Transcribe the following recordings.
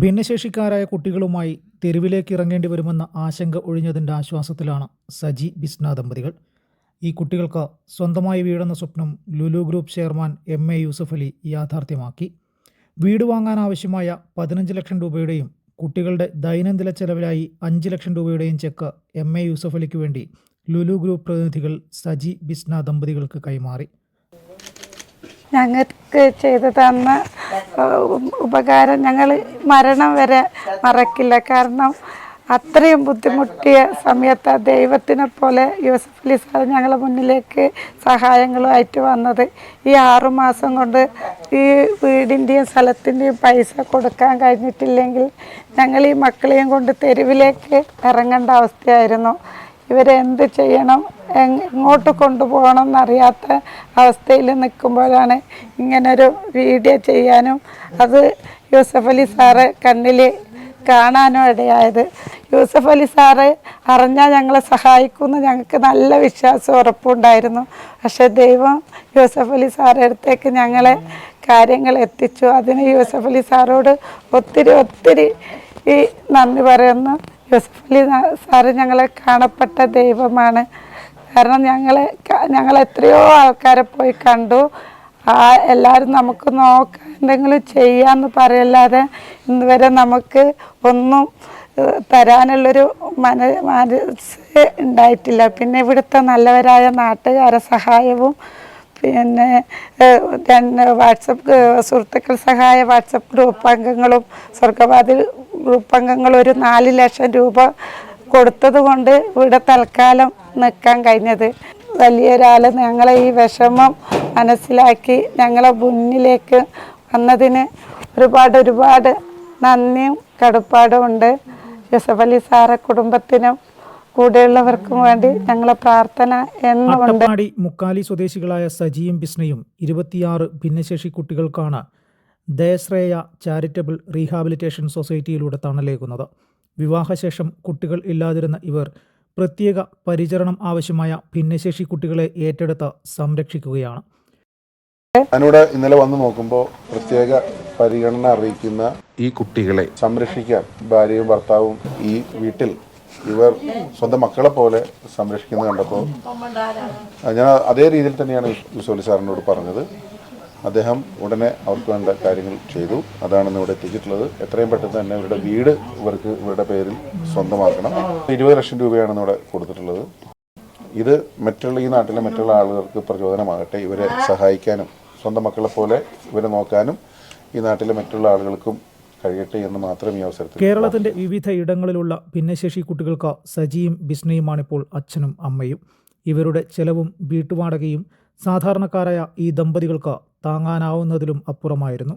ഭിന്നശേഷിക്കാരായ കുട്ടികളുമായി തെരുവിലേക്ക് ഇറങ്ങേണ്ടി വരുമെന്ന ആശങ്ക ഒഴിഞ്ഞതിന്റെ ആശ്വാസത്തിലാണ് സജി ബിസ്ന ദമ്പതികൾ. ഈ കുട്ടികൾക്ക് സ്വന്തമായി വീടെന്ന സ്വപ്നം Lulu group chairman M A Yusuf Ali യാഥാർത്ഥ്യമാക്കി. വീട് വാങ്ങാൻ ആവശ്യമായ പതിനഞ്ച് ലക്ഷം രൂപയുടെയും കുട്ടികളുടെ ദൈനംദിന ചെലവിലായി അഞ്ച് ലക്ഷം രൂപയുടെയും ചെക്ക് എം എ യൂസഫ് അലിക്ക് വേണ്ടി ലുലു ഗ്രൂപ്പ് പ്രതിനിധികൾ സജി ബിസ്ന ദമ്പതികൾക്ക് കൈമാറി. ഞങ്ങൾക്ക് ചെയ്തു തന്ന ഉപകാരം ഞങ്ങൾ മരണം വരെ മറക്കില്ല. കാരണം അത്രയും ബുദ്ധിമുട്ടിയ സമയത്ത് ദൈവത്തിനെ പോലെ യൂസഫ് അലി സാർ ഞങ്ങളെ മുന്നിലേക്ക് സഹായങ്ങളുമായിട്ട് വന്നത്. ഈ ആറുമാസം കൊണ്ട് ഈ വീടിന്റെയും സ്ഥലത്തിന്റെയും പൈസ കൊടുക്കാൻ കഴിഞ്ഞിട്ടില്ലെങ്കിൽ ഞങ്ങൾ ഈ മക്കളെയും കൊണ്ട് തെരുവിലേക്ക് ഇറങ്ങേണ്ട അവസ്ഥയായിരുന്നു. ഇവരെന്ത് ചെയ്യണം? എങ്ങോട്ട് കൊണ്ടുപോകണം എന്നറിയാത്ത അവസ്ഥയിൽ നിൽക്കുമ്പോഴാണ് ഇങ്ങനൊരു വീഡിയോ ചെയ്യാനും അത് യൂസഫ് അലി സാറ് കണ്ണിൽ കാണാനും ഇടയായത്. യൂസഫ് അലി സാറ് അറിഞ്ഞാൽ ഞങ്ങളെ സഹായിക്കുമെന്ന് ഞങ്ങൾക്ക് നല്ല വിശ്വാസം ഉറപ്പുണ്ടായിരുന്നു. പക്ഷെ ദൈവം യൂസഫ് അലി സാറിന്റെ അടുത്തേക്ക് ഞങ്ങളെ കാര്യങ്ങൾ എത്തിച്ചു. അതിന് യൂസഫ് അലി സാറോട് ഒത്തിരി ഒത്തിരി ഈ നന്ദി പറയുന്നു. യൂസഫ് അലി സാറ് ഞങ്ങളെ കാണപ്പെട്ട ദൈവമാണ്. കാരണം ഞങ്ങളെ ഞങ്ങൾ എത്രയോ ആൾക്കാരെ പോയി കണ്ടു. ആ എല്ലാവരും നമുക്ക് നോക്കാൻ എന്തെങ്കിലും ചെയ്യാമെന്ന് പറയല്ലാതെ ഇന്ന് വരെ നമുക്ക് ഒന്നും തരാനുള്ളൊരു മന മനസ്സ് ഉണ്ടായിട്ടില്ല. പിന്നെ ഇവിടുത്തെ നല്ലവരായ നാട്ടുകാരെ സഹായവും പിന്നെ രണ്ട് വാട്സപ്പ് സുഹൃത്തുക്കൾ സഹായ വാട്സപ്പ് ഗ്രൂപ്പ് അംഗങ്ങളും സ്വർഗവാതിൽ ഗ്രൂപ്പ് അംഗങ്ങളും ഒരു നാല് ലക്ഷം രൂപ കൊടുത്തത് കൊണ്ട് ഇവിടെ തൽക്കാലം നിൽക്കാൻ കഴിഞ്ഞത്. വലിയൊരാൾ ഞങ്ങളെ ഈ വിഷമം മനസ്സിലാക്കി ഞങ്ങളെ മുന്നിലേക്ക് വന്നതിന് ഒരുപാട് ഒരുപാട് നന്ദിയും കടുപ്പാടും ഉണ്ട്. യൂസഫ് സാറെ കുടുംബത്തിനും കൂടെയുള്ളവർക്കും വേണ്ടി ഞങ്ങളെ പ്രാർത്ഥന എന്നുണ്ട് മുക്കാലി സ്വദേശികളായ സജിയും ബിസ്നയും ഇരുപത്തിയാറ് ഭിന്നശേഷി കുട്ടികൾക്കാണ് ദയശ്രേയ ചാരിറ്റബിൾ റീഹാബിലിറ്റേഷൻ സൊസൈറ്റിയിലൂടെ തണലേകുന്നത്. വിവാഹശേഷം കുട്ടികൾ ഇല്ലാതിരുന്ന ഇവർ പ്രത്യേക പരിചരണം ആവശ്യമായ ഭിന്നശേഷി കുട്ടികളെ ഏറ്റെടുത്ത് സംരക്ഷിക്കുകയാണ്. ഞാനിവിടെ ഇന്നലെ വന്നു നോക്കുമ്പോൾ പ്രത്യേക പരിഗണന അറിയിക്കുന്ന ഈ കുട്ടികളെ സംരക്ഷിക്കാൻ ഭാര്യയും ഭർത്താവും ഈ വീട്ടിൽ ഇവർ സ്വന്തം മക്കളെ പോലെ സംരക്ഷിക്കുന്നത് കണ്ടപ്പോൾ ഞാൻ അതേ രീതിയിൽ തന്നെയാണ് സാറിനോട് പറഞ്ഞത്. അദ്ദേഹം ഉടനെ അവർക്ക് വേണ്ട കാര്യങ്ങൾ ചെയ്തു. അതാണ് ഇന്ന് ഇവിടെ എത്തിച്ചിട്ടുള്ളത്. എത്രയും പെട്ടെന്ന് തന്നെ ഇവരുടെ വീട് ഇവർക്ക് ഇവരുടെ പേരിൽ സ്വന്തമാക്കണം. ഇരുപത് ലക്ഷം രൂപയാണ് ഇവിടെ കൊടുത്തിട്ടുള്ളത്. ഇത് മറ്റുള്ള ഈ നാട്ടിലെ മറ്റുള്ള ആളുകൾക്ക് പ്രചോദനമാകട്ടെ ഇവരെ സഹായിക്കാനും സ്വന്തം മക്കളെ പോലെ ഇവരെ നോക്കാനും ഈ നാട്ടിലെ മറ്റുള്ള ആളുകൾക്കും കഴിയട്ടെ എന്ന് മാത്രം ഈ അവസരത്തിൽ കേരളത്തിന്റെ വിവിധ ഇടങ്ങളിലുള്ള ഭിന്നശേഷി കുട്ടികൾക്ക് സജിയും ബിസ്നയുമാണിപ്പോൾ അച്ഛനും അമ്മയും. ഇവരുടെ ചെലവും വീട്ടുവാടകയും സാധാരണക്കാരായ ഈ ദമ്പതികൾക്ക് താങ്ങാനാവുന്നതിലും അപ്പുറമായിരുന്നു.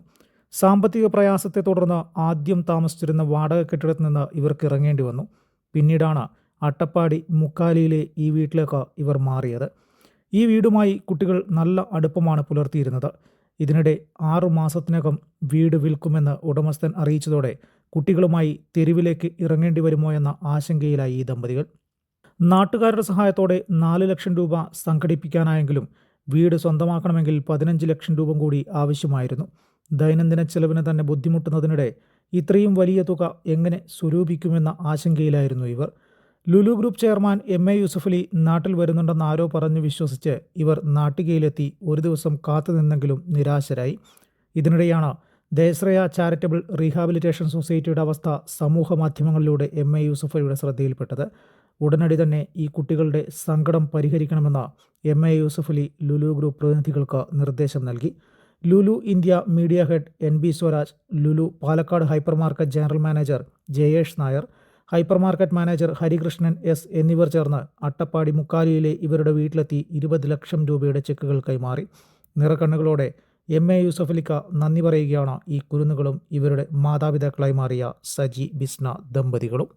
സാമ്പത്തിക പ്രയാസത്തെ തുടർന്ന് ആദ്യം താമസിച്ചിരുന്ന വാടക കെട്ടിടത്തിൽ നിന്ന് ഇവർക്ക് ഇറങ്ങേണ്ടി വന്നു. പിന്നീടാണ് അട്ടപ്പാടി മുക്കാലിയിലെ ഈ വീട്ടിലേക്ക് ഇവർ മാറിയത്. ഈ വീടുമായി കുട്ടികൾ നല്ല അടുപ്പമാണ് പുലർത്തിയിരുന്നത്. ഇതിനിടെ ആറു മാസത്തിനകം വീട് വിൽക്കുമെന്ന് ഉടമസ്ഥൻ അറിയിച്ചതോടെ കുട്ടികളുമായി തെരുവിലേക്ക് ഇറങ്ങേണ്ടി വരുമോ എന്ന ആശങ്കയിലായി ഈ ദമ്പതികൾ. നാട്ടുകാരുടെ സഹായത്തോടെ നാല് ലക്ഷം രൂപ സംഘടിപ്പിക്കാനായെങ്കിലും വീട് സ്വന്തമാക്കണമെങ്കിൽ പതിനഞ്ച് ലക്ഷം രൂപ കൂടി ആവശ്യമായിരുന്നു. ദൈനംദിന ചെലവിന് തന്നെ ബുദ്ധിമുട്ടുന്നതിനിടെ ഇത്രയും വലിയ തുക എങ്ങനെ സ്വരൂപിക്കുമെന്ന ആശങ്കയിലായിരുന്നു ഇവർ. Lulu group chairman M A Yusufali നാട്ടിൽ വരുന്നുണ്ടെന്ന് ആരോ പറഞ്ഞു വിശ്വസിച്ച് ഇവർ നാട്ടികയിലെത്തി ഒരു ദിവസം കാത്തുനിന്നെങ്കിലും നിരാശരായി. ഇതിനിടെയാണ് ദേശശ്രയ ചാരിറ്റബിൾ റീഹാബിലിറ്റേഷൻ സൊസൈറ്റിയുടെ അവസ്ഥ സമൂഹ മാധ്യമങ്ങളിലൂടെ എം എ യൂസഫലിയുടെ ശ്രദ്ധയിൽപ്പെട്ടത്. ഉടനടി തന്നെ ഈ കുട്ടികളുടെ സങ്കടം പരിഹരിക്കണമെന്ന M A Yusuf Ali Lulu group പ്രതിനിധികൾക്ക് നിർദ്ദേശം നൽകി. Lulu India media head N B Swaraj Lulu Palakkad hypermarket general manager Jayesh Nair hypermarket manager Harikrishnan S എന്നിവർ ചേർന്ന് അട്ടപ്പാടി മുക്കാലിയിലെ ഇവരുടെ വീട്ടിലെത്തി ഇരുപത് ലക്ഷം രൂപയുടെ ചെക്കുകൾ കൈമാറി. നിറക്കണ്ണുകളോടെ എം എ യൂസഫലിക്ക നന്ദി പറയുകയാണ് ഈ കുരുന്നുകളും ഇവരുടെ മാതാപിതാക്കളായി മാറിയ സജി ബിസ്ന ദമ്പതികളും.